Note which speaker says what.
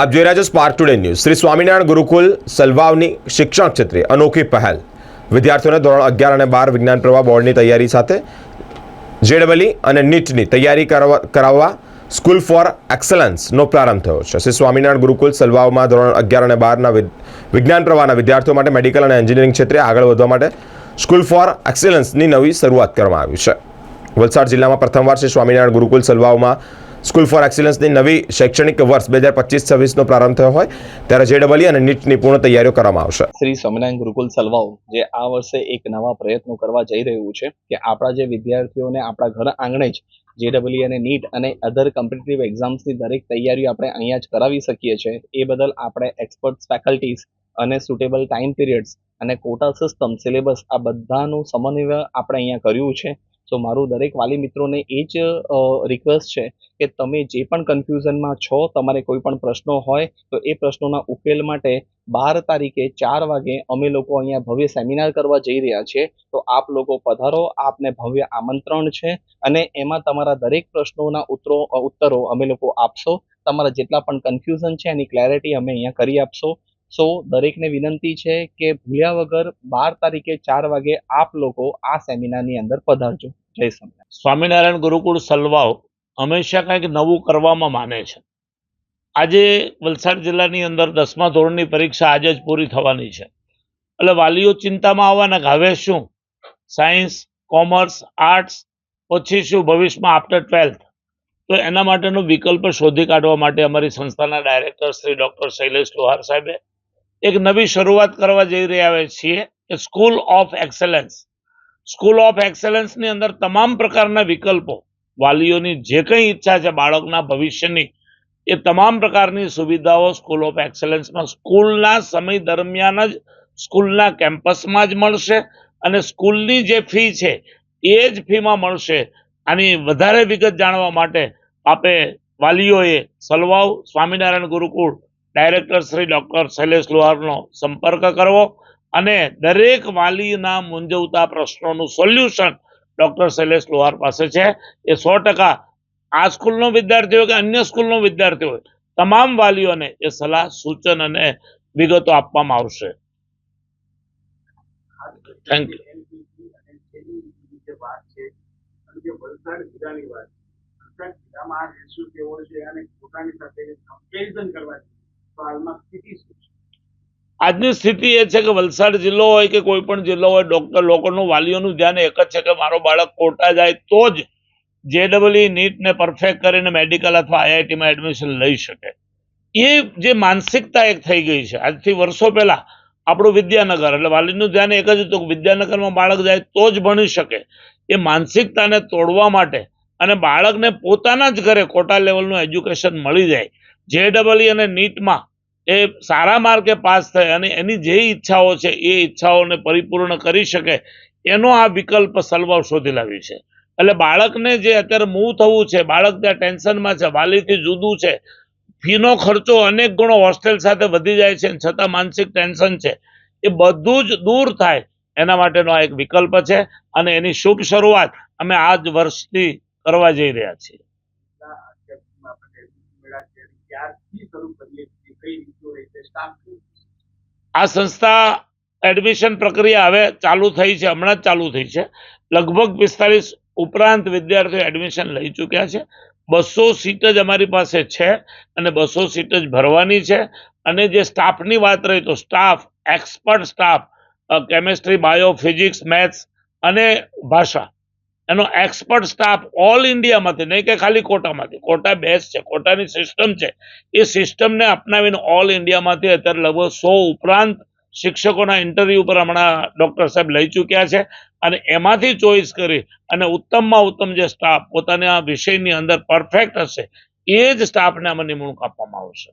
Speaker 1: આપ જોઈ રહ્યા છો Spark Today News Shri Swaminarayan Gurukul, સલવાવની શિક્ષણ ક્ષેત્રે અનોખી પહેલ. વિદ્યાર્થીઓને ધોરણ અગિયાર અને બાર વિજ્ઞાન પ્રવાહ બોર્ડની તૈયારી સાથે જેડબલી અને નીટની તૈયારી કરવા કરાવવા સ્કૂલ ફોર એક્સલન્સનો પ્રારંભ થયો છે. શ્રી સ્વામિનારાયણ ગુરુકુલ, સલવાવમાં ધોરણ અગિયાર અને બારના વિજ્ઞાન પ્રવાહના વિદ્યાર્થીઓ માટે મેડિકલ અને એન્જિનિયરિંગ ક્ષેત્રે આગળ વધવા માટે સ્કૂલ ફોર એક્સલન્સની નવી શરૂઆત કરવામાં આવી છે. વલસાડ જિલ્લામાં પ્રથમવાર શ્રી સ્વામિનારાયણ ગુરુકુલ, સલવાવમાં સ્કૂલ ફોર એક્સિલન્સની નવી શૈક્ષણિક વર્ષ બે હજાર પચીસ છવ્વીસનો પ્રારંભ થયો હોય, ત્યારે જેડબલી અને નીટની પૂર્ણ તૈયારીઓ કરવામાં આવશે.
Speaker 2: શ્રી સ્વામિનારાયણ ગુરુકુલ સલવાઓ જે આ વર્ષે એક નવા પ્રયત્નો કરવા જઈ રહ્યું છે કે આપણા જે વિદ્યાર્થીઓને આપણા ઘર આંગણે જ જેડબલી અને નીટ અને અધર કોમ્પિટિટિવ એક્ઝામ્સની દરેક તૈયારીઓ આપણે અહીંયા જ કરાવી શકીએ છીએ. એ બદલ આપણે એક્સપર્ટ્સ, ફેકલ્ટીઝ અને સુટેબલ ટાઈમ પીરિયડ્સ અને કોટા સિસ્ટમ, સિલેબસ આ બધાનું સમન્વય આપણે અહીંયા કર્યું છે. સો મારું દરેક વાલી મિત્રોને એ જ રિક્વેસ્ટ છે કે તમે જે પણ કન્ફ્યુઝનમાં છો, તમારે કોઈ પણ પ્રશ્નો હોય, તો એ પ્રશ્નોના ઉકેલ માટે બાર તારીખે ચાર વાગે અમે લોકો અહીંયા ભવ્ય સેમિનાર કરવા જઈ રહ્યા છીએ તો આપ લોકો પધારો, આપને ભવ્ય આમંત્રણ છે અને એમાં તમારા દરેક પ્રશ્નોના ઉત્તરો ઉત્તરો અમે લોકો આપશો. તમારા જેટલા પણ કન્ફ્યુઝન છે એની ક્લેરિટી અમે અહીંયા કરી આપશો. સો, દરેકને વિનંતી છે કે ભૂલ્યા વગર બાર તારીખે ચાર વાગે આપ લોકો આ સેમિનારની અંદર પધારજો. જય સ્વામિનારાયણ.
Speaker 3: સ્વામિનારાયણ ગુરુકુળ સલવાવ હંમેશા કંઈક નવું કરવામાં માને છે. આજે વલસાડ જિલ્લાની અંદર દસમા ધોરણની પરીક્ષા આજે જ પૂરી થવાની છે. એટલે વાલીઓ ચિંતામાં આવવાના હવે શું? સાયન્સ, કોમર્સ, આર્ટ્સ, પછી શું ભવિષ્યમાં આફ્ટર ટ્વેલ્થ? તો એના માટેનો વિકલ્પ શોધી કાઢવા માટે અમારી સંસ્થાના ડાયરેક્ટર શ્રી ડૉક્ટર શૈલેષ લોહાર સાહેબે એક નવી શરૂઆત કરવા જઈ રહ્યા છીએ કે school of excellence. School of એક્સેલન્સની અંદર તમામ પ્રકારના વિકલ્પો, વાલીઓની જે કંઈ ઈચ્છા છે બાળકના ભવિષ્યની, એ તમામ પ્રકારની સુવિધાઓ સ્કૂલ ઓફ એક્સેલન્સમાં સ્કૂલના સમય દરમિયાન જ સ્કૂલના કેમ્પસમાં જ મળશે અને સ્કૂલની જે ફી છે, એ જ ફીમાં મળશે. આની વધારે વિગત જાણવા માટે આપે વાલીઓએ સલવાવ સ્વામિનારાયણ ગુરુકુળ, ડાયરેક્ટર શ્રી ડૉક્ટર શૈલેષ લોહારનો સંપર્ક કરવો. અને દરેક વાલીના મૂંઝવતા પ્રશ્નોનું સોલ્યુશન ડૉક્ટર શૈલેષ લોહાર પાસે છે. એ સો ટકા આ સ્કૂલનો વિદ્યાર્થી હોય કે અન્ય સ્કૂલનો વિદ્યાર્થી હોય, તમામ વાલીઓને એ સલાહ, સૂચન અને વિગતો આપવામાં આવશે. થેન્ક યુ
Speaker 4: જિલ્લામાં આ રેશિયો કેવો છે અને પોતાની સાથે કમ્પેરિઝન કરવા તો હાલમાં સ્થિતિ
Speaker 3: આજની સ્થિતિ એ છે કે વલસાડ જિલ્લો હોય કે કોઈ પણ જિલ્લો હોય ડોક્ટર લોકોનું વાલીઓનું ધ્યાન એક જ છે કે મારો બાળક કોટા જાય તો જ જેડબલઈ નીટને પરફેક્ટ કરીને મેડિકલ અથવા આઈઆઈટીમાં એડમિશન લઈ શકે. એ જે માનસિકતા એક થઈ ગઈ છે. આજથી વર્ષો પહેલાં આપણું વિદ્યાનગર, એટલે વાલીનું ધ્યાન એક જ હતું કે વિદ્યાનગરમાં બાળક જાય તો જ ભણી શકે. એ માનસિકતાને તોડવા માટે અને બાળકને પોતાના જ ઘરે કોટા લેવલનું એજ્યુકેશન મળી જાય. જેડબલઈ અને નીટમાં એ સારા માર્કે પાસ થાય અને એની જે ઈચ્છાઓ છે, એ ઈચ્છાઓને પરિપૂર્ણ કરી શકે, એનો આ વિકલ્પ સલવાવ શોધી લાવી છે. એટલે બાળકને જે અત્યારે મૂવ થવું છે, બાળક ત્યાં ટેન્શનમાં છે, વાલીથી જુદું છે, ફીનો ખર્ચો અનેક ગણો હોસ્ટેલ સાથે વધી જાય છે છતાં માનસિક ટેન્શન છે, એ બધું જ દૂર થાય, એના માટેનો આ એક વિકલ્પ છે અને એની શુભ શરૂઆત અમે આ જ વર્ષથી કરવા જઈ રહ્યા છીએ. આ સંસ્થા એડમિશન પ્રક્રિયા હવે ચાલુ થઈ છે, હમણાં જ ચાલુ થઈ છે. લગભગ પિસ્તાલીસ ઉપરાંત વિદ્યાર્થીઓ એડમિશન લઈ ચૂક્યા છે. બસો સીટ જ અમારી પાસે છે અને બસો સીટ જ ભરવાની છે. અને જે સ્ટાફની વાત રહી તો staff expert staff chemistry bio physics maths અને ભાષા. એનો એક્સપર્ટ સ્ટાફ ઓલ ઇન્ડિયામાંથી નહીં કે ખાલી કોટામાંથી. કોટા બેસ્ટ છે, કોટાની સિસ્ટમ છે. એ સિસ્ટમને અપનાવીને ઓલ ઇન્ડિયામાંથી અત્યારે લગભગ સો ઉપરાંત શિક્ષકોના ઇન્ટરવ્યૂ પર હમણાં ડૉક્ટર સાહેબ લઈ ચૂક્યા છે. અને એમાંથી ચોઈસ કરી અને ઉત્તમમાં ઉત્તમ જે સ્ટાફ પોતાના વિષયની અંદર પરફેક્ટ હશે, એ જ સ્ટાફને આમાં નિમણૂક આપવામાં આવશે.